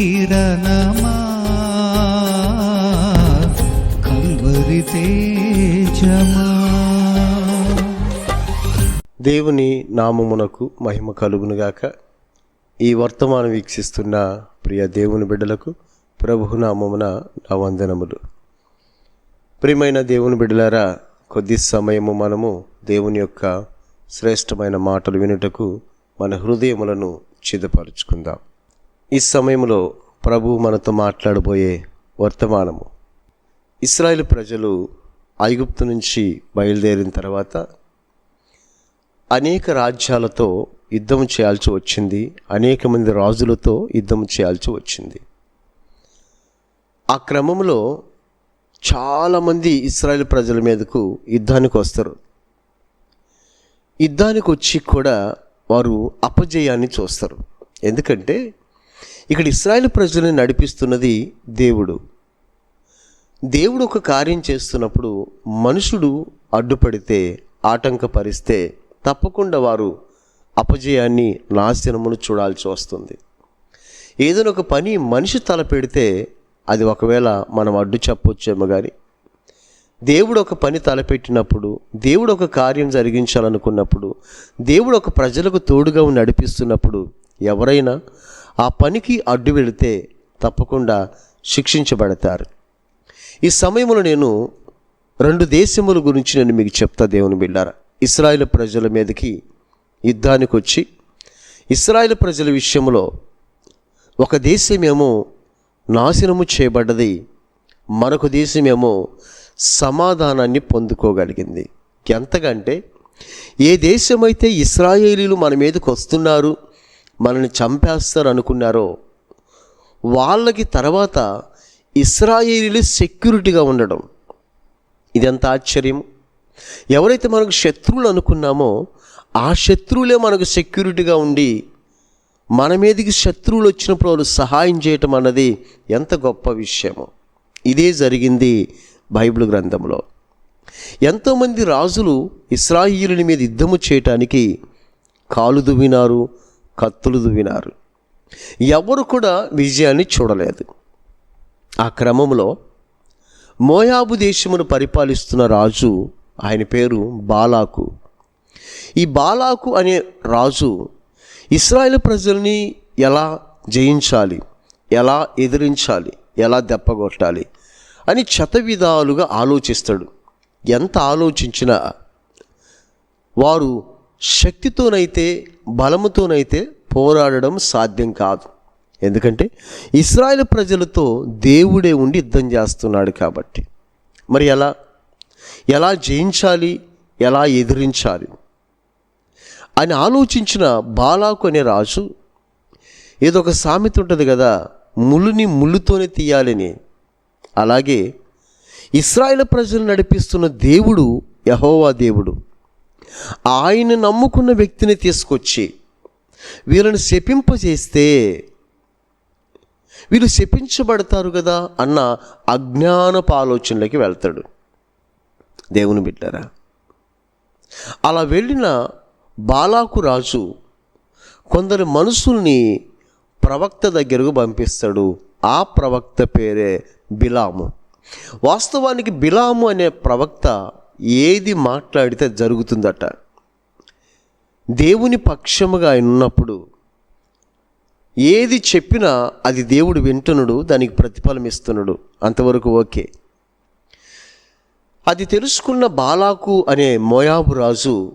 కిరణమా? Calvary తేజమా? దేవుని నామమునకు మహిమ కలుగునుగాక. ఈ వర్తమానం వీక్షిస్తున్న ప్రియ దేవుని బిడ్డలకు ప్రభు నామమున నా వందనములు. ప్రియమైన దేవుని బిడ్డలారా కొద్ది సమయము మనము దేవుని యొక్క శ్రేష్టమైన మాటలు వినుటకు మన హృదయములను చిదపరుచుకుందాం. ఈ సమయంలో ప్రభు మనతో మాట్లాడబోయే వర్తమానము. ఇస్రాయేల్ ప్రజలు ఐగుప్తు నుంచి బయలుదేరిన తర్వాత అనేక రాజ్యాలతో యుద్ధం చేయాల్సి వచ్చింది. అనేక మంది రాజులతో యుద్ధం చేయాల్సి వచ్చింది. ఆ క్రమంలో చాలామంది ఇస్రాయేల్ ప్రజల మీదకు యుద్ధానికి వస్తారు. యుద్ధానికి వచ్చి కూడా వారు అపజయాన్ని చూస్తారు. ఎందుకంటే ఇక్కడ ఇస్రాయేల్ ప్రజలను నడిపిస్తున్నది దేవుడు. దేవుడు ఒక కార్యం చేస్తున్నప్పుడు మనుషుడు అడ్డుపడితే ఆటంకపరిస్తే తప్పకుండా వారు అపజయాన్ని నాశనమును చూడాల్సి వస్తుంది. ఏదైనా ఒక పని మనిషి తలపెడితే అది ఒకవేళ మనం అడ్డు చెప్పొచ్చేమో కానీ దేవుడు ఒక పని తలపెట్టినప్పుడు దేవుడు ఒక కార్యం జరిగించాలనుకున్నప్పుడు దేవుడు ఒక ప్రజలకు తోడుగా నడిపిస్తున్నప్పుడు ఎవరైనా ఆ పనికి అడ్డు వెళితే తప్పకుండా శిక్షించబడతారు. ఈ సమయంలో నేను రెండు దేశముల గురించి నేను మీకు చెప్తా దేవుని బిళ్ళారా. ఇస్రాయేల్ ప్రజల మీదకి యుద్ధానికి వచ్చి ఇస్రాయేల్ ప్రజల విషయంలో ఒక దేశమేమో నాశనము చేయబడ్డది మరొక దేశమేమో సమాధానాన్ని పొందుకోగలిగింది. ఎంతకంటే ఏ దేశమైతే ఇస్రాయేలీలు మన మీదకి వస్తున్నారు మనల్ని చంపేస్తారు అనుకున్నారో వాళ్ళకి తర్వాత ఇస్రాయేలీలు సెక్యూరిటీగా ఉండడం. ఇదెంత ఆశ్చర్యం? ఎవరైతే మనకు శత్రువులు అనుకున్నామో ఆ శత్రువులే మనకు సెక్యూరిటీగా ఉండి మన మీదకి శత్రువులు వచ్చినప్పుడు వాళ్ళు సహాయం చేయటం అన్నది ఎంత గొప్ప విషయమో. ఇదే జరిగింది బైబిల్ గ్రంథంలో. ఎంతోమంది రాజులు ఇస్రాయిలుని మీద యుద్ధము చేయటానికి కాలు దువ్వినారు కత్తులు దువ్వినారు. ఎవరు కూడా విజయాన్ని చూడలేదు. ఆ క్రమంలో మోయాబు దేశమును పరిపాలిస్తున్న రాజు ఆయన పేరు బాలాకు. ఈ బాలాకు అనే రాజు ఇస్రాయేల్ ప్రజల్ని ఎలా జయించాలి ఎలా ఎదిరించాలి ఎలా దెప్పగొట్టాలి అని విధాలుగా ఆలోచిస్తాడు. ఎంత ఆలోచించినా వారు శక్తితోనైతే బలముతోనైతే పోరాడడం సాధ్యం కాదు. ఎందుకంటే ఇస్రాయేల్ ప్రజలతో దేవుడే ఉండి యుద్ధం చేస్తున్నాడు కాబట్టి. మరి ఎలా? ఎలా జయించాలి? ఎలా ఎదిరించాలి? అని ఆలోచించిన బాలాకు అనే రాజు ఏదో ఒక సామెత ఉంటుంది కదా ముళ్ళుని ముళ్ళుతోనే తీయాలని. అలాగే ఇస్రాయేల్ ప్రజలు నడిపిస్తున్న దేవుడు యహోవా దేవుడు. ఆయన నమ్ముకున్న వ్యక్తిని తీసుకొచ్చి వీళ్ళని శపింపజేస్తే వీళ్ళు శపించబడతారు కదా అన్న అజ్ఞానపు ఆలోచనలోకి వెళ్తాడు. దేవుని బిడ్డారా అలా వెళ్ళిన బాలాకు రాజు కొందరు మనుషుల్ని ప్రవక్త దగ్గరకు పంపిస్తాడు. ఆ ప్రవక్త పేరే బిలాము. వాస్తవానికి బిలాము అనే ప్రవక్త ఏది మాట్లాడితే జరుగుతుందట. దేవుని పక్షముగా ఆయన ఉన్నప్పుడు ఏది చెప్పినా అది దేవుడు వింటున్నాడు దానికి ప్రతిఫలం ఇస్తున్నాడు. అంతవరకు ఓకే. అది తెలుసుకున్న బాలాకు అనే మోయాబు రాజు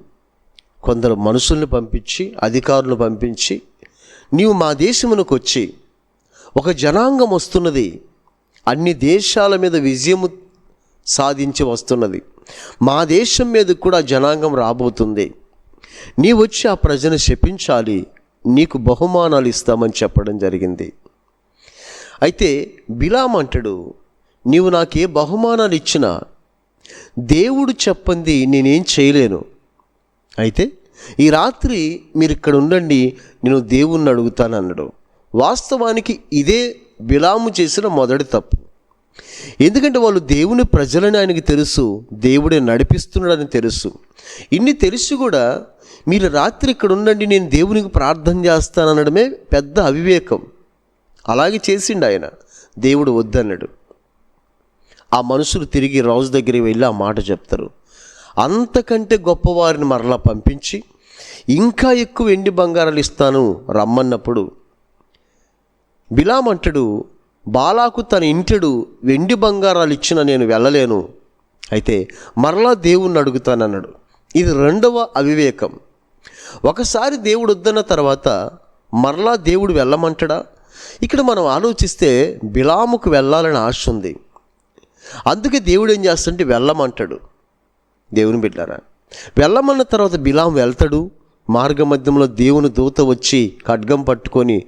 కొందరు మనుషుల్ని పంపించి అధికారులను పంపించి నీవు మా దేశమునకు వచ్చి ఒక జనాంగం వస్తున్నది. అన్ని దేశాల మీద విజయము సాధించి వస్తున్నది. మా దేశం మీద కూడా జనాంగం రాబోతుంది. నీ వచ్చి ఆ ప్రజను శపించాలి. నీకు బహుమానాలు ఇస్తామని చెప్పడం జరిగింది. అయితే బిలాం అంటాడు నీవు నాకే బహుమానాలు ఇచ్చినా దేవుడు చెప్పంది నేనేం చేయలేను. అయితే ఈ రాత్రి మీరు ఇక్కడ ఉండండి నేను దేవుణ్ణి అడుగుతాను అన్నాడు వాస్తవానికి ఇదే బిలాము చేసిన మొదటి తప్పు. ఎందుకంటే వాళ్ళు దేవుని ప్రజలని ఆయనకి తెలుసు దేవుడే నడిపిస్తున్నాడని తెలుసు. ఇన్ని తెలుసు కూడా మీరు రాత్రి ఇక్కడ ఉండండి నేను దేవునికి ప్రార్థన చేస్తాననడమే పెద్ద అవివేకం. అలాగే చేసిండు ఆయన. దేవుడు వద్దన్నాడు. ఆ మనుషులు తిరిగి రాజు దగ్గరికి వెళ్ళి ఆ మాట చెప్తారు. అంతకంటే గొప్పవారిని మరలా పంపించి ఇంకా ఎక్కువ వెండి బంగారాలు ఇస్తాను రమ్మన్నప్పుడు బిలాం అంటాడు బాలాకు తన ఇంటెడు వెండి బంగారాలు ఇచ్చిన నేను వెళ్ళలేను. అయితే మరలా దేవుణ్ణి అడుగుతానన్నాడు. ఇది రెండవ అవివేకం. ఒకసారి దేవుడు వద్దన్న తర్వాత మరలా దేవుడు వెళ్ళమంటాడా? ఇక్కడ మనం ఆలోచిస్తే బిలాముకు వెళ్ళాలని ఆశ ఉంది. అందుకే దేవుడు ఏం చేస్తుంటే వెళ్ళమంటాడు. దేవుని బిడ్డారా వెళ్ళమన్న తర్వాత బిలాం వెళ్తాడు. మార్గ మధ్యంలో దేవుని దూత వచ్చి ఖడ్గం పట్టుకొని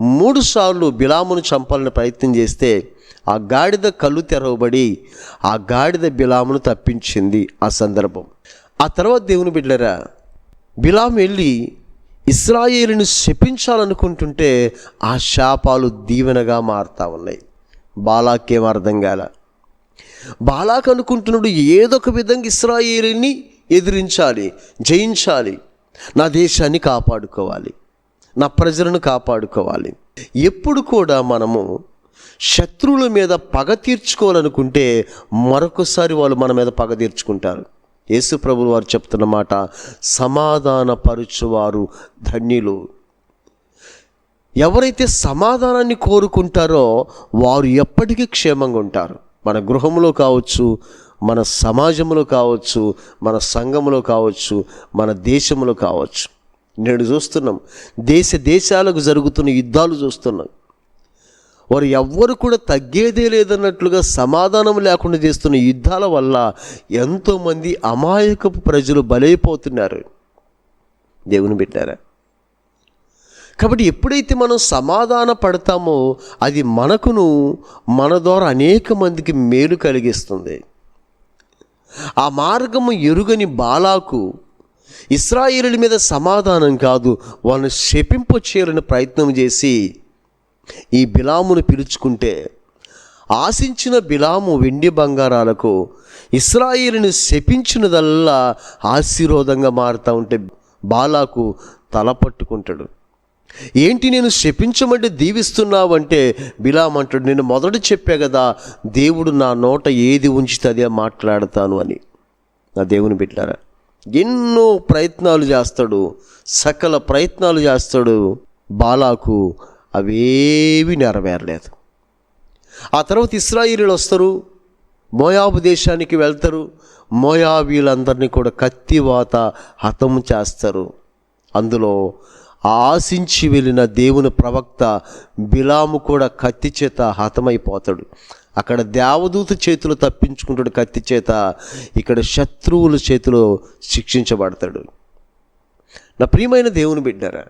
మూడు సార్లు బిలామును చంపాలని ప్రయత్నం చేస్తే ఆ గాడిద కళ్ళు తెరవబడి ఆ గాడిద బిలామును తప్పించింది ఆ సందర్భం. ఆ తర్వాత దేవుని బిడ్డరా బిలాం వెళ్ళి ఇస్రాయేలుని శపించాలనుకుంటుంటే ఆ శాపాలు దీవెనగా మారుతా ఉన్నాయి. బాలాకేం అర్థం కాల? బాలాక్ అనుకుంటున్నాడు ఏదొక విధంగా ఇస్రాయేలిని ఎదిరించాలి జయించాలి నా దేశాన్ని కాపాడుకోవాలి. నా ప్రజలను కాపాడుకోవాలి. ఎప్పుడు కూడా మనము శత్రువుల మీద పగ తీర్చుకోవాలనుకుంటే మరొకసారి వాళ్ళు మన మీద పగ తీర్చుకుంటారు. యేసు ప్రభులు వారు చెప్తున్న మాట సమాధాన పరుచువారు ధన్యులు. ఎవరైతే సమాధానాన్ని కోరుకుంటారో వారు ఎప్పటికీ క్షేమంగా ఉంటారు. మన గృహంలో కావచ్చు మన సమాజంలో కావచ్చు మన సంఘంలో కావచ్చు మన దేశంలో కావచ్చు. నేడు చూస్తున్నాం. దేశ దేశాలకు జరుగుతున్న యుద్ధాలు చూస్తున్నాం. వారు ఎవ్వరు కూడా తగ్గేదే లేదన్నట్లుగా సమాధానం లేకుండా చేస్తున్న యుద్ధాల వల్ల ఎంతోమంది అమాయకపు ప్రజలు బలైపోతున్నారు. దేవుని పెట్టారా కాబట్టి ఎప్పుడైతే మనం సమాధాన పడతామో అది మనకును మన ద్వారా అనేక మందికి మేలు కలిగిస్తుంది. ఆ మార్గము ఎరుగని బాలాకు ఇస్రాయేలుల మీద సమాధానం కాదు వాళ్ళని శపింప చేయాలని ప్రయత్నం చేసి ఈ బిలామును పిలుచుకుంటే ఆశించిన బిలాము వెండి బంగారాలకు ఇస్రాయిల్ని శపించినదల్లా ఆశీర్వాదంగా మారుతూ ఉంటే బాలాకు తల పట్టుకుంటాడు. ఏంటి నేను శపించమంటే దీవిస్తున్నావంటే బిలాం అంటాడు నేను మొదట చెప్పా కదా దేవుడు నా నోట ఏది ఉంచితే అదే మాట్లాడతాను అని. నా దేవుని బిడ్డారా ఎన్నో ప్రయత్నాలు చేస్తాడు. సకల ప్రయత్నాలు చేస్తాడు. బాలాకు అవేవి నెరవేరలేదు. ఆ తర్వాత ఇస్రాయిలీలు వస్తారు. మోయాబు దేశానికి వెళ్తారు. మోయాబీలందరినీ కూడా కత్తివాత హతము చేస్తారు. అందులో ఆశించి వెళ్ళిన దేవుని ప్రవక్త బిలాము కూడా కత్తి చేత హతమైపోతాడు. అక్కడ దేవదూత చేతిలో తప్పించుకుంటాడు కత్తి చేత ఇక్కడ శత్రువుల చేతిలో శిక్షించబడతాడు. నా ప్రియమైన దేవుని బిడ్డారా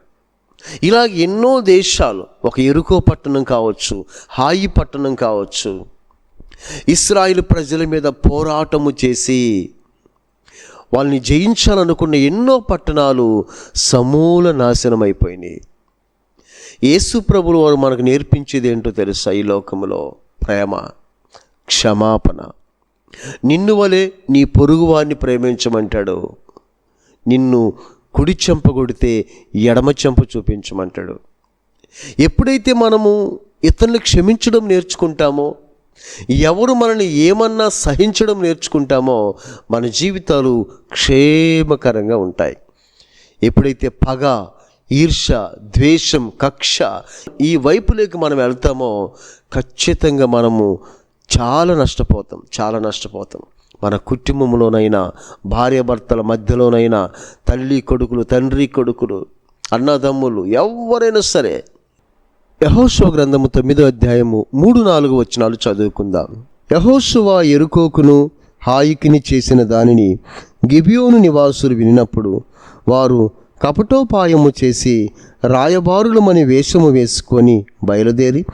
ఇలా ఎన్నో దేశాలు ఒక ఎరుకో పట్టణం కావచ్చు హాయి పట్టణం కావచ్చు ఇస్రాయిల్ ప్రజల మీద పోరాటము చేసి వాళ్ళని జయించాలనుకున్న ఎన్నో పట్టణాలు సమూల నాశనం అయిపోయినాయి యేసు ప్రభులు వారు మనకు నేర్పించేది ఏంటో తెలుసా ఈ లోకంలో ప్రేమ క్షమాపణ. నిన్ను వలె నీ పొరుగువారిని ప్రేమించమంటాడు. నిన్ను కుడి చెంప కొడితే ఎడమ చెంప చూపించమంటాడు. ఎప్పుడైతే మనము ఇతరులు క్షమించడం నేర్చుకుంటామో ఎవరు మనల్ని ఏమన్నా సహించడం నేర్చుకుంటామో మన జీవితాలు క్షేమకరంగా ఉంటాయి. ఎప్పుడైతే పగ ఈర్ష ద్వేషం కక్ష ఈ వైపులోకి మనం వెళ్తామో ఖచ్చితంగా మనము చాలా నష్టపోతాం చాలా నష్టపోతాం. మన కుటుంబంలోనైనా భార్యాభర్తల మధ్యలోనైనా తల్లి కొడుకులు తండ్రి కొడుకులు అన్నదమ్ములు ఎవరైనా సరే. యహోశువ గ్రంథము తొమ్మిదో అధ్యాయము మూడు నాలుగు వచనాలు చదువుకుందాం. యహోశువ ఎరుకోకును హాయికిని చేసిన దానిని గిబియోను నివాసులు వినినప్పుడు వారు కపటోపాయము చేసి రాయబారులమని వేషము వేసుకొని బయలుదేరి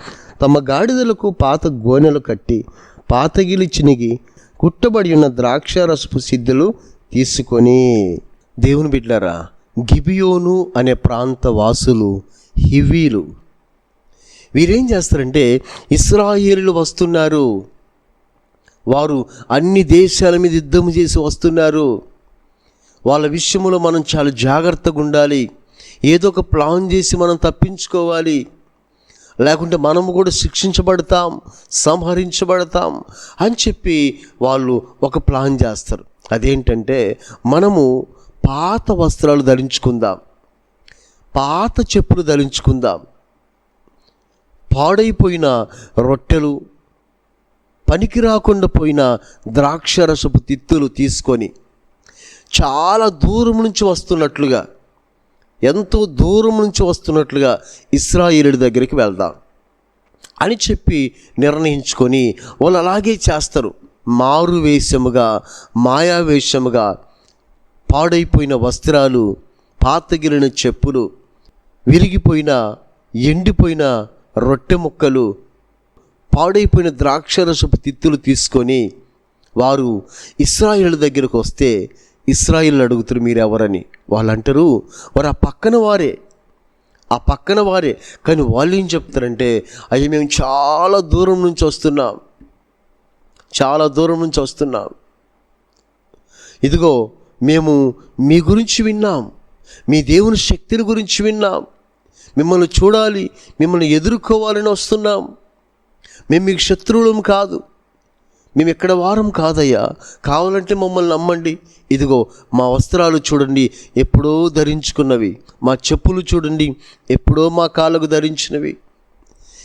తమ గాడిదలకు పాత గోనెలు కట్టి పాతగిలి చినిగి కుట్టబడి ఉన్న ద్రాక్షారసపు సిద్ధులు తీసుకొని దేవుని బిడ్డారా గిబియోను అనే ప్రాంత వాసులు హివీలు. వీరేం చేస్తారంటే ఇస్రాయేలు వస్తున్నారు. వారు అన్ని దేశాల మీద యుద్ధం చేసి వస్తున్నారు. వాళ్ళ విషయంలో మనం చాలా జాగ్రత్తగా ఉండాలి. ఏదో ఒక ప్లాన్ చేసి మనం తప్పించుకోవాలి. లేకుంటే మనము కూడా శిక్షించబడతాం సంహరించబడతాం అని చెప్పి వాళ్ళు ఒక ప్లాన్ చేస్తారు. అదేంటంటే మనము పాత వస్త్రాలు ధరించుకుందాం. పాత చెప్పులు ధరించుకుందాం. పాడైపోయిన రొట్టెలు పనికి రాకుండా పోయిన ద్రాక్షరసపు తిత్తులు తీసుకొని చాలా దూరం నుంచి వస్తున్నట్లుగా ఎంతో దూరం నుంచి వస్తున్నట్లుగా ఇస్రాయేలుడి దగ్గరికి వెళ్దాం అని చెప్పి నిర్ణయించుకొని వాళ్ళు అలాగే చేస్తారు. మారు వేషముగా మాయావేషముగా పాడైపోయిన వస్త్రాలు పాతగిలిన చెప్పులు విరిగిపోయిన ఎండిపోయిన రొట్టె ముక్కలు పాడైపోయిన ద్రాక్షరసపు తిత్తులు తీసుకొని వారు ఇస్రాయిల్ దగ్గరకు వస్తే ఇస్రాయిల్ అడుగుతారు మీరు ఎవరని వాళ్ళు అంటారు వారు ఆ పక్కన వారే ఆ పక్కన వారే. కానీ వాళ్ళు ఏం చెప్తారంటే అయ్యి మేము చాలా దూరం నుంచి వస్తున్నాం చాలా దూరం నుంచి వస్తున్నాం. ఇదిగో మేము మీ గురించి విన్నాం మీ దేవుని శక్తిని గురించి విన్నాం. మిమ్మల్ని చూడాలి మిమ్మల్ని ఎదుర్కోవాలని వస్తున్నాం. మేము మీకు శత్రువులం కాదు. మేము ఎక్కడ వారం కాదయ్యా. కావాలంటే మమ్మల్ని నమ్మండి. ఇదిగో మా వస్త్రాలు చూడండి. ఎప్పుడో ధరించుకున్నవి. మా చెప్పులు చూడండి. ఎప్పుడో మా కాళ్ళకు ధరించినవి.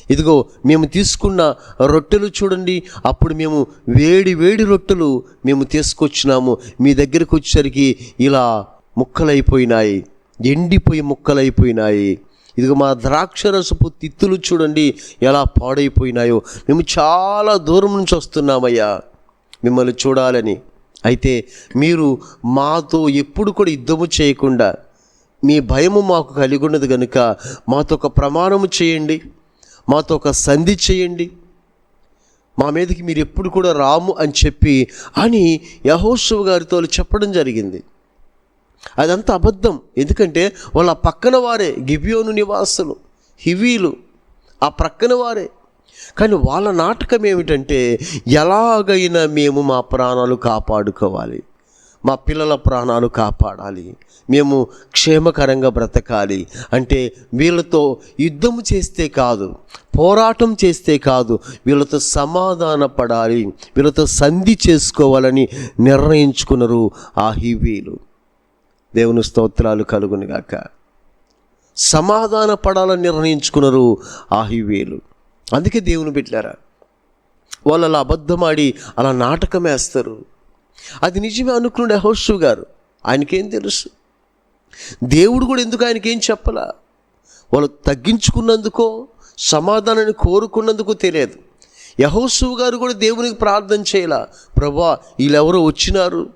ఇదిగో మేము తీసుకున్న రొట్టెలు చూడండి. అప్పుడు మేము వేడి వేడి రొట్టెలు మేము తీసుకొచ్చినాము. మీ దగ్గరకు వచ్చేసరికి ఇలా ముక్కలైపోయినాయి. ఎండిపోయి ముక్కలైపోయినాయి. ఇదిగో మా ద్రాక్షరసపు తిత్తులు చూడండి ఎలా పాడైపోయినాయో. మేము చాలా దూరం నుంచి వస్తున్నామయ్యా. మిమ్మల్ని చూడాలని. అయితే మీరు మాతో ఎప్పుడు కూడా యుద్ధము చేయకుండా మీ భయము మాకు కలిగి ఉన్నది కనుక మాతో ఒక ప్రమాణము చేయండి. మాతో ఒక సంధి చేయండి. మా మీదకి మీరు ఎప్పుడు కూడా రాము అని చెప్పి అని యహోషువ గారితో చెప్పడం జరిగింది. అదంతా అబద్ధం. ఎందుకంటే వాళ్ళ పక్కన వారే గిబియోను నివాసులు హివీలు ఆ ప్రక్కన వారే. కానీ వాళ్ళ నాటకం ఏమిటంటే ఎలాగైనా మేము మా ప్రాణాలు కాపాడుకోవాలి. మా పిల్లల ప్రాణాలు కాపాడాలి. మేము క్షేమకరంగా బ్రతకాలి. అంటే వీళ్ళతో యుద్ధం చేస్తే కాదు పోరాటం చేస్తే కాదు వీళ్ళతో సమాధాన పడాలి వీళ్ళతో సంధి చేసుకోవాలని నిర్ణయించుకున్నారు ఆ హివీలు. దేవుని స్తోత్రాలు కలుగునుగాక సమాధాన పడాలని నిర్ణయించుకున్నారు ఆహివేలు. అందుకే దేవుని పెట్టారా వాళ్ళు అలా అబద్ధమాడి అలా నాటకం వేస్తారు. అది నిజమే అనుకున్నాడు యహోషు గారు. ఆయనకేం తెలుసు? దేవుడు కూడా ఎందుకు ఆయనకేం చెప్పలా? వాళ్ళు తగ్గించుకున్నందుకో సమాధానాన్ని కోరుకున్నందుకు తెలియదు. యహోసు గారు కూడా దేవునికి ప్రార్థన చేయాల. ప్రభా వీళ్ళెవరో వచ్చినారు?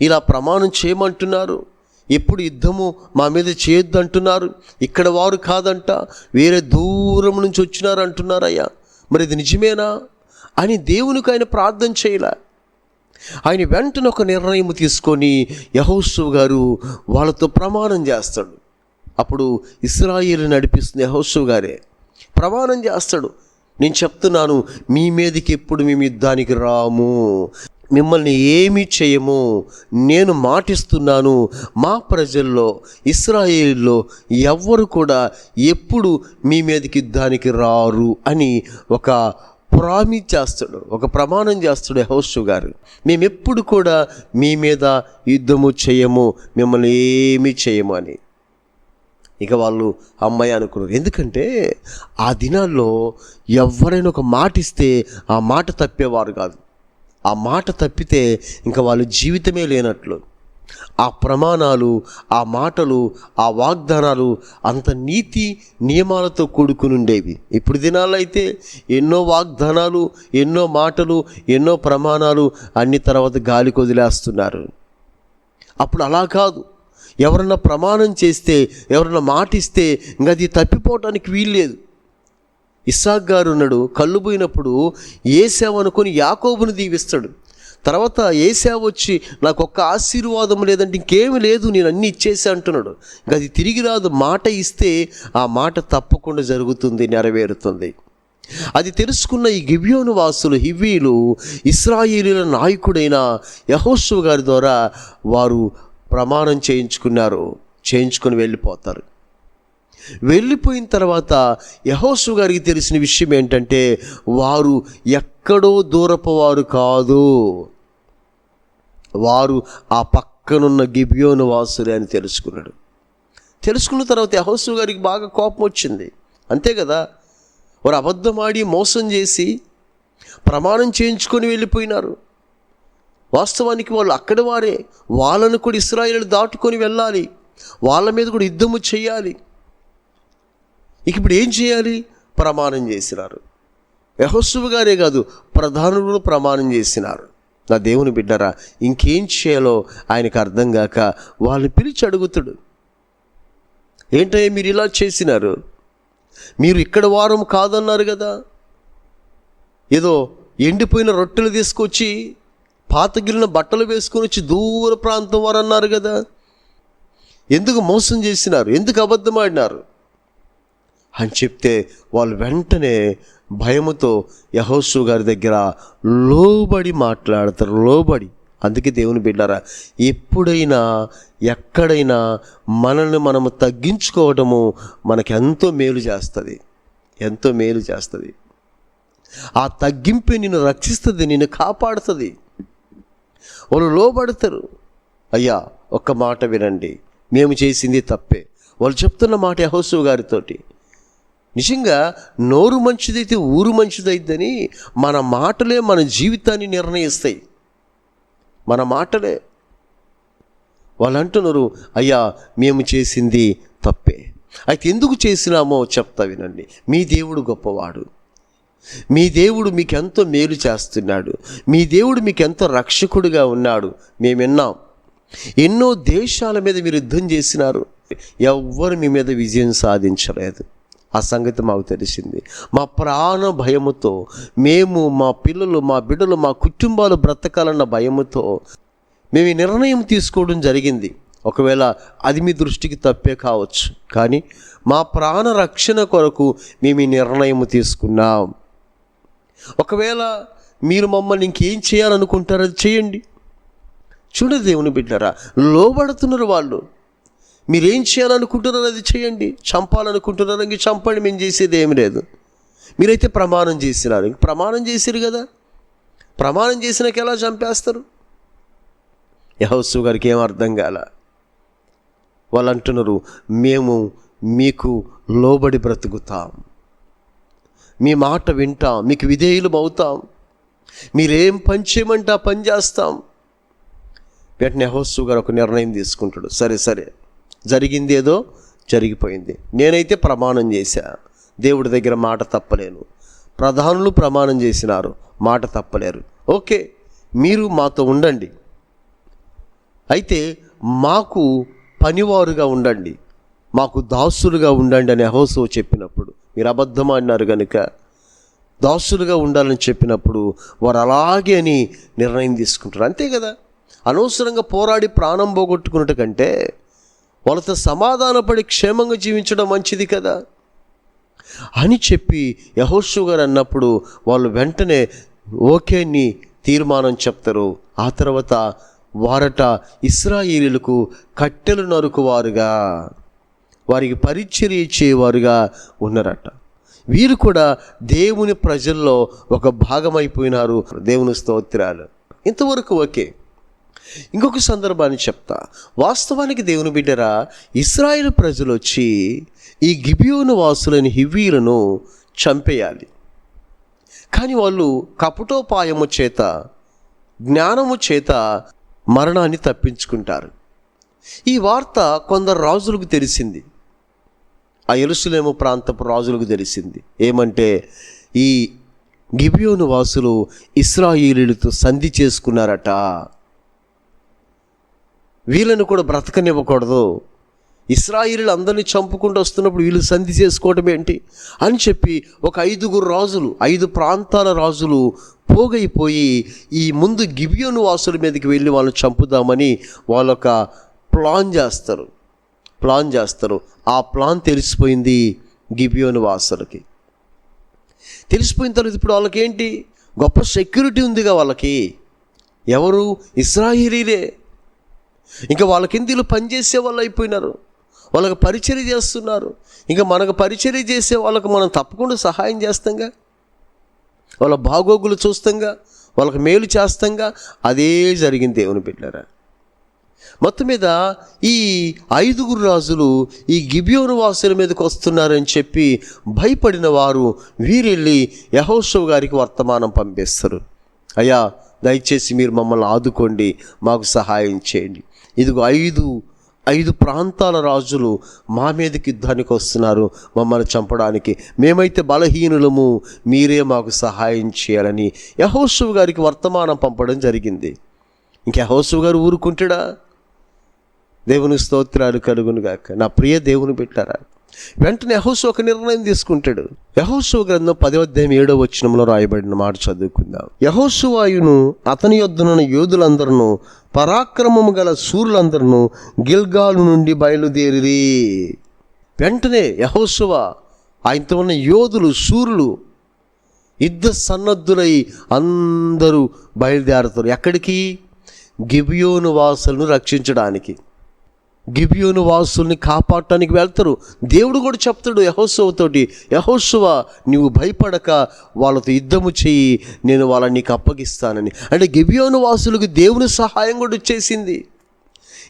ఇలా ప్రమాణం చేయమంటున్నారు? ఎప్పుడు యుద్ధము మా మీద చేయొద్దు అంటున్నారు. ఇక్కడ వారు కాదంట. వేరే దూరం నుంచి వచ్చినారు అంటున్నారయ్యా. మరి ఇది నిజమేనా? అని దేవునికి ఆయన ప్రార్థన చేయలే. ఆయన వెంటనే ఒక నిర్ణయం తీసుకొని యహోసు గారు వాళ్ళతో ప్రమాణం చేస్తాడు. అప్పుడు ఇస్రాయిల్ని నడిపిస్తుంది యహోసు గారే ప్రమాణం చేస్తాడు. నేను చెప్తున్నాను మీ మీదకి ఎప్పుడు మేము యుద్ధానికి రాము? మిమ్మల్ని ఏమి చేయము. నేను మాటిస్తున్నాను. మా ప్రజల్లో ఇస్రాయేల్లో ఎవ్వరు కూడా ఎప్పుడు మీ మీదకి దానికి రారు అని ఒక ప్రామిస్ చేస్తాడు ఒక ప్రమాణం చేస్తాడు హౌస్ గారు. మేము ఎప్పుడు కూడా మీ మీద యుద్ధము చేయము మిమ్మల్ని ఏమీ చేయము అని. ఇక వాళ్ళు అమ్మాయి అనుకున్నారు. ఎందుకంటే ఆ దినాల్లో ఎవరైనా ఒక మాట ఇస్తే ఆ మాట తప్పేవారు కాదు. ఆ మాట తప్పితే ఇంకా వాళ్ళ జీవితమే లేనట్లు. ఆ ప్రమాణాలు ఆ మాటలు ఆ వాగ్దానాలు అంత నీతి నియమాలతో కూడుకుని ఉండేవి ఇప్పుడు దినాల్లో అయితే ఎన్నో వాగ్దానాలు ఎన్నో మాటలు ఎన్నో ప్రమాణాలు అన్ని తర్వాత గాలికి వదిలేస్తున్నారు. అప్పుడు అలా కాదు. ఎవరన్నా ప్రమాణం చేస్తే ఎవరన్నా మాటిస్తే ఇంకా అది తప్పిపోవటానికి వీల్లేదు. ఇస్సాక్ గారు ఉన్నాడు కళ్ళు పోయినప్పుడు ఏసావు అనుకొని యాకోబుని దీవిస్తాడు. తర్వాత ఏసావు వచ్చి నాకు ఒక్క ఆశీర్వాదం లేదంటే ఇంకేమి లేదు నేను అన్నీ ఇచ్చేసా అంటున్నాడు. ఇంకా అది తిరిగి రాదు మాట ఇస్తే ఆ మాట తప్పకుండా జరుగుతుంది నెరవేరుతుంది. అది తెలుసుకున్న ఈ గిబియోను వాసులు హివ్వీలు ఇస్రాయేలీల నాయకుడైన యహోషు గారి ద్వారా వారు ప్రమాణం చేయించుకున్నారు చేయించుకొని వెళ్ళిపోతారు. వెళ్ళిపోయిన తర్వాత యహోసు గారికి తెలిసిన విషయం ఏంటంటే వారు ఎక్కడో దూరపువారు కాదు. వారు ఆ పక్కనున్న గిబియోను వాసులే అని తెలుసుకున్నాడు. తెలుసుకున్న తర్వాత యహోసు గారికి బాగా కోపం వచ్చింది. అంతే కదా? వారు అబద్ధమాడి మోసం చేసి ప్రమాణం చేయించుకొని వెళ్ళిపోయినారు. వాస్తవానికి వాళ్ళు అక్కడ వారే. వాళ్ళను కూడా ఇస్రాయిల్ దాటుకొని వెళ్ళాలి. వాళ్ళ మీద కూడా యుద్ధము చేయాలి. ఇక ఇప్పుడు ఏం చేయాలి? ప్రమాణం చేసినారు. యహోస్సువు గారే కాదు ప్రధానులు ప్రమాణం చేసినారు. నా దేవుని బిడ్డరా ఇంకేం చేయాలో ఆయనకు అర్థం కాక వాళ్ళని పిలిచి అడుగుతాడు. ఏంటయ్యా మీరు ఇలా చేసినారు? మీరు ఇక్కడ వారం కాదన్నారు కదా. ఏదో ఎండిపోయిన రొట్టెలు తీసుకొచ్చి పాతగిలిన బట్టలు వేసుకొని వచ్చి దూర ప్రాంతం వారు అన్నారు కదా. ఎందుకు మోసం చేసినారు? ఎందుకు అబద్ధం ఆడినారు అని చెప్తే వాళ్ళు వెంటనే భయముతో యహోసు గారి దగ్గర లోబడి మాట్లాడతారు లోబడి. అందుకే దేవుని బిడ్డారా ఎప్పుడైనా ఎక్కడైనా మనల్ని మనము తగ్గించుకోవటము మనకు ఎంతో మేలు చేస్తుంది. ఎంతో మేలు చేస్తుంది. ఆ తగ్గింపే నిన్ను రక్షిస్తుంది నిన్ను కాపాడుతుంది. వాళ్ళు లోబడతారు. అయ్యా ఒక్క మాట వినండి. మేము చేసింది తప్పే. వాళ్ళు చెప్తున్న మాట యహోసు గారితోటి. నిజంగా నోరు మంచిదైతే ఊరు మంచిదైద్దని మన మాటలే మన జీవితాన్ని నిర్ణయిస్తాయి. మన మాటలే. వాళ్ళు అంటున్నారు అయ్యా మేము చేసింది తప్పే. అయితే ఎందుకు చేసినామో చెప్తా వినండి. మీ దేవుడు గొప్పవాడు. మీ దేవుడు మీకు ఎంతో మేలు చేస్తున్నాడు. మీ దేవుడు మీకు ఎంతో రక్షకుడిగా ఉన్నాడు. మేము విన్నాం. ఎన్నో దేశాల మీద మీరు యుద్ధం చేసినారు. ఎవ్వరు మీ మీద విజయం సాధించలేదు. ఆ సంగతి మాకు తెలిసింది. మా ప్రాణ భయముతో మేము మా పిల్లలు మా బిడ్డలు మా కుటుంబాలు బ్రతకాలన్న భయముతో మేము ఈ నిర్ణయం తీసుకోవడం జరిగింది. ఒకవేళ అది మీ దృష్టికి తప్పే కావచ్చు. కానీ మా ప్రాణ రక్షణ కొరకు మేము ఈ నిర్ణయం తీసుకున్నాం. ఒకవేళ మీరు మమ్మల్ని ఇంకేం చేయాలనుకుంటారో అది చేయండి. చూడ దేవుని బిడ్డరా లోబడుతున్నారు వాళ్ళు. మీరేం చేయాలనుకుంటున్నారో అది చేయండి. చంపాలనుకుంటున్నారో ఇంక చంపండి. మేము చేసేది ఏమి లేదు. మీరైతే ప్రమాణం చేసినారు. ఇంక ప్రమాణం చేసిరు కదా. ప్రమాణం చేసినాక ఎలా చంపేస్తారు? యహోసు గారికి ఏం అర్థం కాల? వాళ్ళు అంటున్నారు మేము మీకు లోబడి బ్రతుకుతాం. మీ మాట వింటాం. మీకు విధేయులు అవుతాం. మీరేం పని చేయమంటే ఆ పని చేస్తాం. వెంటనే హోస్సు గారు ఒక నిర్ణయం తీసుకుంటాడు. సరే సరే. జరిగింది ఏదో జరిగిపోయింది. నేనైతే ప్రమాణం చేశా. దేవుడి దగ్గర మాట తప్పలేను. ప్రధానులు ప్రమాణం చేసినారు. మాట తప్పలేరు. ఓకే మీరు మాతో ఉండండి. అయితే మాకు పనివారుగా ఉండండి. మాకు దాసులుగా ఉండండి అని అహోసో చెప్పినప్పుడు మీరు అబద్ధం అన్నారు కనుక దాసులుగా ఉండాలని చెప్పినప్పుడు వారు అలాగే అని నిర్ణయం తీసుకుంటారు. అంతే కదా? అనవసరంగా పోరాడి ప్రాణం పోగొట్టుకున్నట్టు కంటే వాళ్ళతో సమాధానపడి క్షేమంగా జీవించడం మంచిది కదా? అని చెప్పి యహోషు గారు అన్నప్పుడు వాళ్ళు వెంటనే ఓకే అని తీర్మానం చెప్తారు. ఆ తర్వాత వారట ఇస్రాయేలీలకు కట్టెలు నరుకువారుగా వారికి పరిచర్య ఇచ్చేవారుగా ఉన్నారట. వీరు కూడా దేవుని ప్రజల్లో ఒక భాగమైపోయినారు. దేవుని స్తోత్రాలు. ఇంతవరకు ఓకే. ఇంకొక సందర్భాన్ని చెప్తా. వాస్తవానికి దేవుని బిడ్డరా ఇస్రాయేల్ ప్రజలు వచ్చి ఈ గిబియోను వాసులని హివీలను చంపేయాలి. కానీ వాళ్ళు కపటోపాయము చేత జ్ఞానము చేత మరణాన్ని తప్పించుకుంటారు. ఈ వార్త కొందరు రాజులకు తెలిసింది. ఆ ఎరుసలేము ప్రాంతపు రాజులకు తెలిసింది. ఏమంటే ఈ గిబియోను వాసులు ఇస్రాయిలీలతో సంధి చేసుకున్నారట. వీళ్ళను కూడా బ్రతకనివ్వకూడదు. ఇస్రాయిలు అందరినీ చంపుకుంటూ వస్తున్నప్పుడు వీళ్ళు సంధి చేసుకోవటం ఏంటి? అని చెప్పి ఒక ఐదుగురు రాజులు ఐదు ప్రాంతాల రాజులు పోగైపోయి ఈ ముందు గిబియోను వాసుల మీదకి వెళ్ళి వాళ్ళని చంపుదామని వాళ్ళొక ప్లాన్ చేస్తారు. ప్లాన్ చేస్తారు. ఆ ప్లాన్ తెలిసిపోయింది గిబియోను వాసులకి. తెలిసిపోయిన తర్వాత ఇప్పుడు వాళ్ళకి ఏంటి గొప్ప సెక్యూరిటీ ఉందిగా వాళ్ళకి. ఎవరు? ఇస్రాయిలీలే. ఇంకా వాళ్ళ కింద పనిచేసే వాళ్ళు అయిపోయినారు. వాళ్ళకి పరిచర్య చేస్తున్నారు. ఇంకా మనకు పరిచర్య చేసే వాళ్ళకు మనం తప్పకుండా సహాయం చేస్తాంగా. వాళ్ళ బాగోగులు చూస్తాంగా. వాళ్ళకి మేలు చేస్తాంగా. అదే జరిగింది దేవుని బిడ్డారా. మొత్తం మీద ఈ ఐదుగురు రాజులు ఈ గిబియోను వాసుల మీదకి వస్తున్నారని చెప్పి భయపడిన వారు వీరెళ్ళి యహోత్సవ్ గారికి వర్తమానం పంపిస్తారు. అయ్యా దయచేసి మీరు మమ్మల్ని ఆదుకోండి. మాకు సహాయం చేయండి. ఇదిగో ఐదు ఐదు ప్రాంతాల రాజులు మా మీదకి యుద్ధానికి వస్తున్నారు మమ్మల్ని చంపడానికి. మేమైతే బలహీనులము మీరే మాకు సహాయం చేయాలని యహోషవ్ గారికి వర్తమానం పంపడం జరిగింది. ఇంక యహోషవ్ గారు ఊరుకుంటాడా? దేవుని స్తోత్రాలు కలుగునుగాక. నా ప్రియ దేవుని పెట్టారా వెంటనే యహోసు ఒక నిర్ణయం తీసుకుంటాడు. యహోసు గ్రంథం పదో అధ్యాయం ఏడో వచ్చినంలో రాయబడిన మాట చదువుకుందాం. యహోసువాయును అతని యొద్దనున్న యోధులందరూ పరాక్రమము గల సూర్యులందరూ గిల్గాలు నుండి బయలుదేరిరి. వెంటనే యహోసువ ఆయనతో ఉన్న యోధులు సూర్యులు యుద్ధ సన్నద్ధులై అందరూ బయలుదేరుతారు. ఎక్కడికి? గిబియోను వాసులను రక్షించడానికి. గిబియోను వాసుల్ని కాపాడటానికి వెళ్తారు. దేవుడు కూడా చెప్తాడు యహోత్సవతోటి యహోత్సవ నీవు భయపడక వాళ్ళతో యుద్ధము చెయ్యి నేను వాళ్ళని నీకు అప్పగిస్తానని. అంటే గిబియోను వాసులకు దేవుని సహాయం కూడా వచ్చేసింది.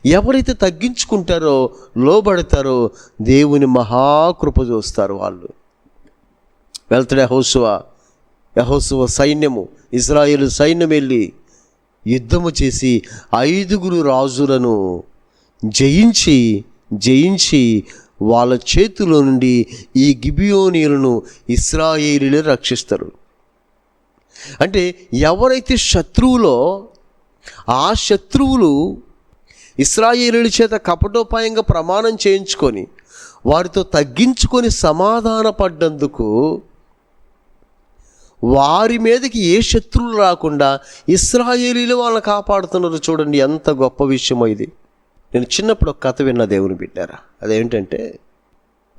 ఎవరైతే తగ్గించుకుంటారో లోబడతారో దేవుని మహాకృప చూస్తారు వాళ్ళు. వెళ్తాడు యహోత్సవ యహోసువ సైన్యము ఇజ్రాయేల్ సైన్యం వెళ్ళి యుద్ధము చేసి ఐదుగురు రాజులను జయించి జయించి వాళ్ళ చేతిలో నుండి ఈ గిబియోనీయులను ఇస్రాయేలీలు రక్షిస్తారు. అంటే ఎవరైతే శత్రువులో ఆ శత్రువులు ఇస్రాయేలీల చేత కపటోపాయంగా ప్రమాణం చేయించుకొని వారితో తగ్గించుకొని సమాధాన పడ్డందుకు వారి మీదకి ఏ శత్రువులు రాకుండా ఇస్రాయేలీలు వాళ్ళని కాపాడుతున్నారు చూడండి ఎంత గొప్ప విషయమో ఇది. నేను చిన్నప్పుడు ఒక కథ విన్న దేవుని బిడ్డారా? అదేంటంటే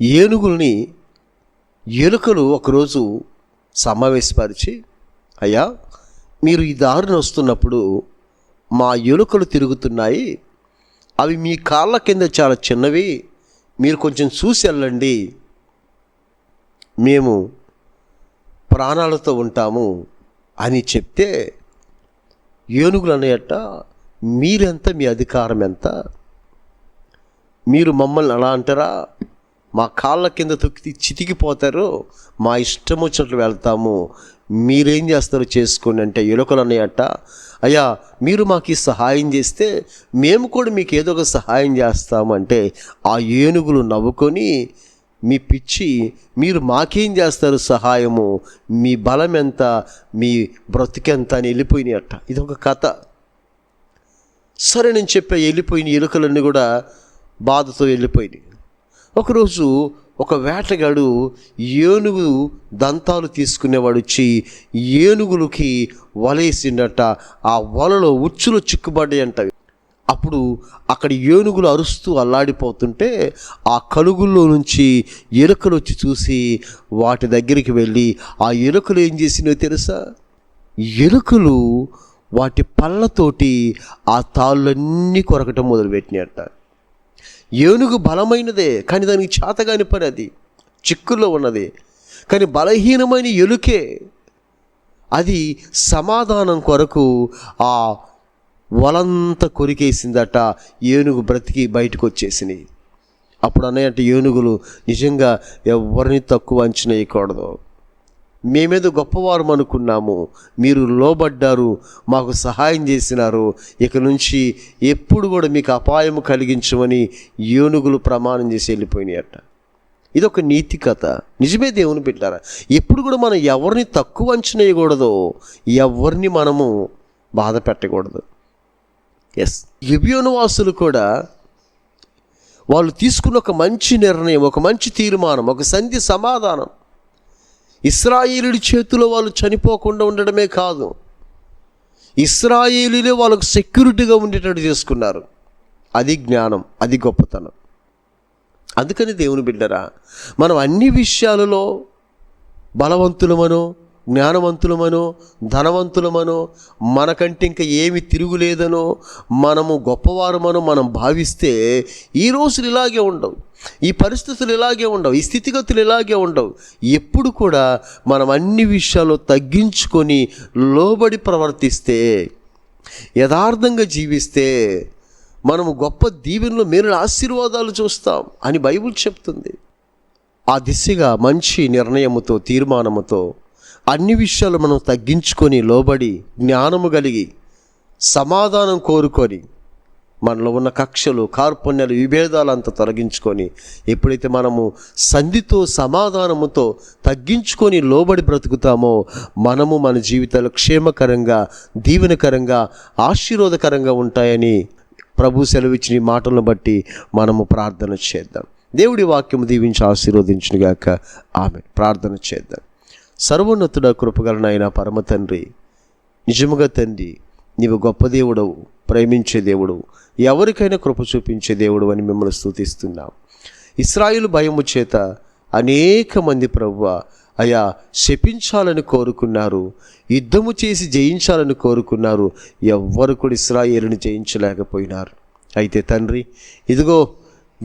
ఏనుగుల్ని ఎలుకలు ఒకరోజు సమావేశపరిచి అయ్యా మీరు ఈ దారిని వస్తున్నప్పుడు మా ఎలుకలు తిరుగుతున్నాయి. అవి మీ కాళ్ళ కింద చాలా చిన్నవి. మీరు కొంచెం చూసి వెళ్ళండి. మేము ప్రాణాలతో ఉంటాము అని చెప్తే ఏనుగులు అనేట మీరెంత మీ అధికారం ఎంత? మీరు మమ్మల్ని అలా అంటారా? మా కాళ్ళ కింద తొక్కి చితికిపోతారు. మా ఇష్టం వచ్చినట్లు వెళ్తాము. మీరేం చేస్తారో చేసుకోండి అంటే ఎలుకలు అన్నాయట అయ్యా మీరు మాకు ఈ సహాయం చేస్తే మేము కూడా మీకు ఏదో ఒక సహాయం చేస్తామంటే ఆ ఏనుగులు నవ్వుకొని మీ పిచ్చి మీరు మాకేం చేస్తారు సహాయము? మీ బలం ఎంత? మీ బ్రతికెంత అని వెళ్ళిపోయినాయట. ఇది ఒక కథ. సరే నేను చెప్పే వెళ్ళిపోయిన ఎలుకలన్నీ కూడా బాధతో వెళ్ళిపోయినాయి ఒకరోజు ఒక వేటగాడు ఏనుగు దంతాలు తీసుకునేవాడు వచ్చి ఏనుగులకి వలేసిండట. ఆ వలలో ఉచ్చులు చిక్కుబడ్డాయంట. అప్పుడు అక్కడ ఏనుగులు అరుస్తూ అల్లాడిపోతుంటే ఆ కలుగుల్లో నుంచి ఎలుకలు వచ్చి చూసి వాటి దగ్గరికి వెళ్ళి ఆ ఎలుకలు ఏం చేసినో తెలుసా? ఎలుకలు వాటి పళ్ళతోటి ఆ తాళ్ళన్నీ కొరకటం మొదలుపెట్టినాయట. ఏనుగు బలమైనదే కానీ దానికి చేతగాని పని అది. చిక్కుల్లో ఉన్నది. కానీ బలహీనమైన ఎలుకే అది సమాధానం కొరకు ఆ వలంతా కొరికేసిందట ఏనుగు బ్రతికి బయటకు వచ్చేసినాయి అప్పుడు అన్నయ్యంటే ఏనుగులు నిజంగా ఎవరిని తక్కువ అంచనా వేయకూడదు. మేమేదో గొప్పవారం అనుకున్నాము. మీరు లోబడ్డారు మాకు సహాయం చేసినారు. ఇక నుంచి ఎప్పుడు కూడా మీకు అపాయం కలిగించమని ఏనుగులు ప్రమాణం చేసి వెళ్ళిపోయినాయట. ఇది ఒక నీతి కథ. నిజమే దేవుని పెట్టారా ఎప్పుడు కూడా మనం ఎవరిని తక్కువ అంచనా వేయకూడదు ఎవరిని మనము బాధ పెట్టకూడదు. ఎస్ గిబియోను కూడా వాళ్ళు తీసుకున్న ఒక మంచి నిర్ణయం ఒక మంచి తీర్మానం ఒక సంధి సమాధానం ఇస్రాయేలుడి చేతిలో వాళ్ళు చనిపోకుండా ఉండడమే కాదు. ఇస్రాయేలీలే వాళ్ళకు సెక్యూరిటీగా ఉండేటట్టు చేసుకున్నారు. అది జ్ఞానం అది గొప్పతనం. అందుకని దేవుని బిడ్డరా మనం అన్ని విషయాలలో బలవంతులమనో జ్ఞానవంతులమనో ధనవంతులమనో మనకంటే ఇంకా ఏమి తిరుగులేదనో మనము గొప్పవారమనో మనం భావిస్తే ఈ రోజులు ఇలాగే ఉండవు. ఈ పరిస్థితులు ఇలాగే ఉండవు. ఈ స్థితిగతులు ఇలాగే ఉండవు. ఎప్పుడు కూడా మనం అన్ని విషయాల్లో తగ్గించుకొని లోబడి ప్రవర్తిస్తే యథార్థంగా జీవిస్తే మనము గొప్ప దీవెనలో మేలు ఆశీర్వాదాలు చూస్తాం అని బైబిల్ చెప్తుంది. ఆ దిశగా మంచి నిర్ణయముతో తీర్మానముతో అన్ని విషయాలు మనం తగ్గించుకొని లోబడి జ్ఞానము కలిగి సమాధానం కోరుకొని మనలో ఉన్న కక్షలు కార్పుణ్యాలు విభేదాలు అంతా తొలగించుకొని ఎప్పుడైతే మనము సంధితో సమాధానముతో తగ్గించుకొని లోబడి బ్రతుకుతామో మనము మన జీవితాలు క్షేమకరంగా దీవెనకరంగా ఆశీర్వాదకరంగా ఉంటాయని ప్రభు సెలవిచ్చిన మాటలను బట్టి మనము ప్రార్థన చేద్దాం. దేవుడి వాక్యము దీవించి ఆశీర్వదించునుగాక. ఆమె ప్రార్థన చేద్దాం. సర్వోన్నతుడ కృపగలనైన పరమ తండ్రి నిజముగా తండ్రి నీవు గొప్ప దేవుడవు ప్రేమించే దేవుడు ఎవరికైనా కృప చూపించే దేవుడు అని మిమ్మల్ని స్థుతిస్తున్నాం ఇస్రాయిల్ భయము చేత అనేక మంది ప్రభువ అయా శపించాలని కోరుకున్నారు యుద్ధము చేసి జయించాలని కోరుకున్నారు ఎవ్వరు కూడా ఇస్రాయేలుని జయించలేకపోయినారు. అయితే తండ్రి ఇదిగో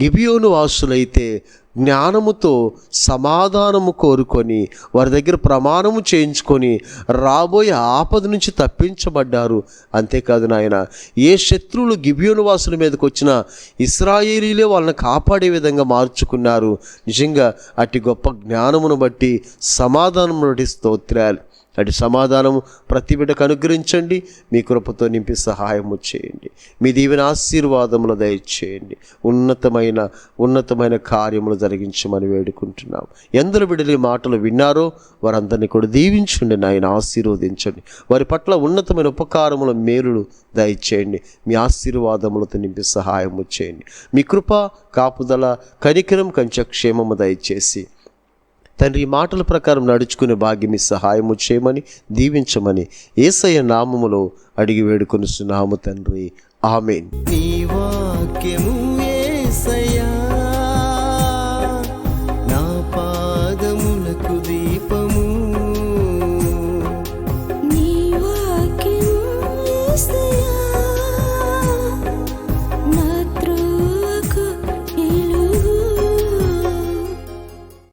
గిబియోను వాసులైతే జ్ఞానముతో సమాధానము కోరుకొని వారి దగ్గర ప్రమాణము చేయించుకొని రాబోయే ఆపద నుంచి తప్పించబడ్డారు. అంతేకాదు నాయన ఏ శత్రువులు గిబియోను వాసుల మీదకి వచ్చినా ఇస్రాయేలీలే వాళ్ళని కాపాడే విధంగా మార్చుకున్నారు. నిజంగా అట్టి గొప్ప జ్ఞానమును బట్టి సమాధానము బట్టి స్తోత్రాలు. అటు సమాధానం ప్రతి బిడ్డకు అనుగ్రహించండి. మీ కృపతో నింపి సహాయము చేయండి. మీ దీవెన ఆశీర్వాదములు దయచేయండి. ఉన్నతమైన ఉన్నతమైన కార్యములు జరిగించమని వేడుకుంటున్నాం. ఎందరు బిడ్డలు ఈ మాటలు విన్నారో వారందరినీ కూడా దీవించండి నాయన ఆశీర్వదించండి. వారి పట్ల ఉన్నతమైన ఉపకారముల మేలులు దయచేయండి. మీ ఆశీర్వాదములతో నింపి సహాయము చేయండి. మీ కృప కాపుదల కనికరం కంచ క్షేమము దయచేసి తండ్రి మాటల ప్రకారం నడుచుకునే భాగ్యం సహాయము చేయమని దీవించమని ఏసయ్య నామములో అడిగి వేడుకొనిస్తున్నాము తండ్రి. ఆమెన్. నీ వాక్యము